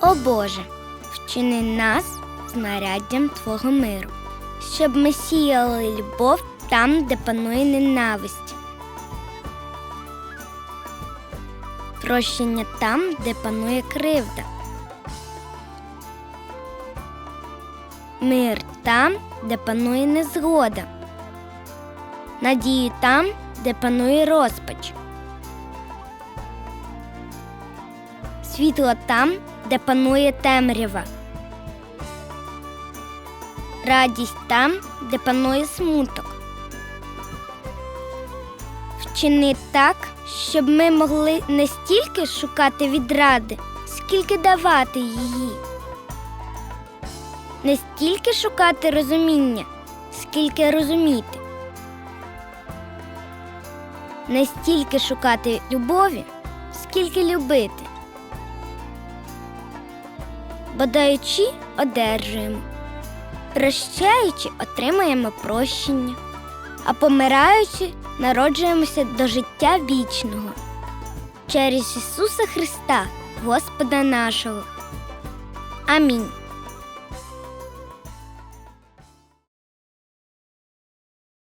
О Боже, вчини нас знаряддям Твого миру, щоб ми сіяли любов там, де панує ненависть. Прощення там, де панує кривда. Мир там, де панує незгода. Надію там, де панує розпач. Світло там, де панує темрява. Радість там, де панує смуток. Вчини так, щоб ми могли не стільки шукати відради, скільки давати її. Не стільки шукати розуміння, скільки розуміти. Не стільки шукати любові, скільки любити. Бо даючи, одержуємо, прощаючи, отримуємо прощення, а помираючи, народжуємося до життя вічного через Ісуса Христа, Господа нашого. Амінь.